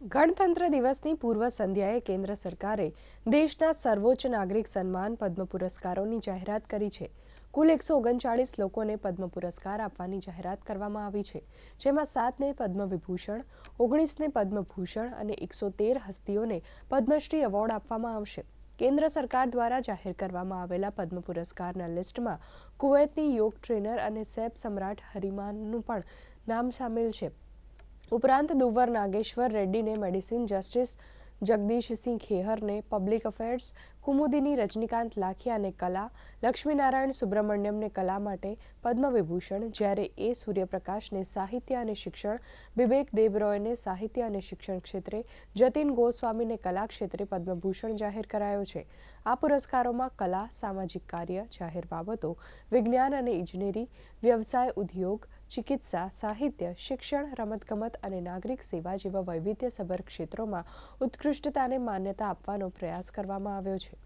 ગણતંત્ર દિવસની પૂર્વ સંધ્યાએ કેન્દ્ર સરકારે દેશના સર્વોચ્ચ નાગરિક સન્માન પદ્મ પુરસ્કારોની જાહેરાત કરી છે. કુલ એકસો ઓગણચાળીસ લોકોને પદ્મ પુરસ્કાર આપવાની જાહેરાત કરવામાં આવી છે, જેમાં સાતને પદ્મ વિભૂષણ ઓગણીસને પદ્મભૂષણ અને એકસો તેર હસ્તીઓને પદ્મશ્રી એવોર્ડ આપવામાં આવશે. કેન્દ્ર સરકાર દ્વારા જાહેર કરવામાં આવેલા પદ્મ પુરસ્કારના લિસ્ટમાં કુવૈતની યોગ ટ્રેનર અને સેપ સમ્રાટ હરિમાનનું પણ નામ સામેલ છે. ઉપરાંત દુવર નાગેશ્વર રેડ્ડીને મેડિસિન જસ્ટિસ જગદીશસિંહ ખેહરને પબ્લિક અફેર્સ કુમુદિની રજનીકાંત લાખિયાને કલા, લક્ષ્મીનારાયણ સુબ્રમણ્યમને કલા માટે પદ્મ વિભૂષણ જ્યારે એ સૂર્યપ્રકાશને સાહિત્ય અને શિક્ષણ, વિવેક દેબરોયને સાહિત્ય અને શિક્ષણ ક્ષેત્રે, જતીન ગોસ્વામીને કલા ક્ષેત્રે પદ્મભૂષણ જાહેર કરાયો છે. આ પુરસ્કારોમાં કલા, સામાજિક કાર્ય, જાહેર બાબતો, વિજ્ઞાન અને ઇજનેરી, વ્યવસાય ઉદ્યોગ, ચિકિત્સા, સાહિત્ય, શિક્ષણ, રમતગમત અને નાગરિક સેવા જેવા વૈવિધ્યસભર ક્ષેત્રોમાં ઉત્કૃષ્ટતાને માન્યતા આપવાનો પ્રયાસ કરવામાં આવ્યો છે.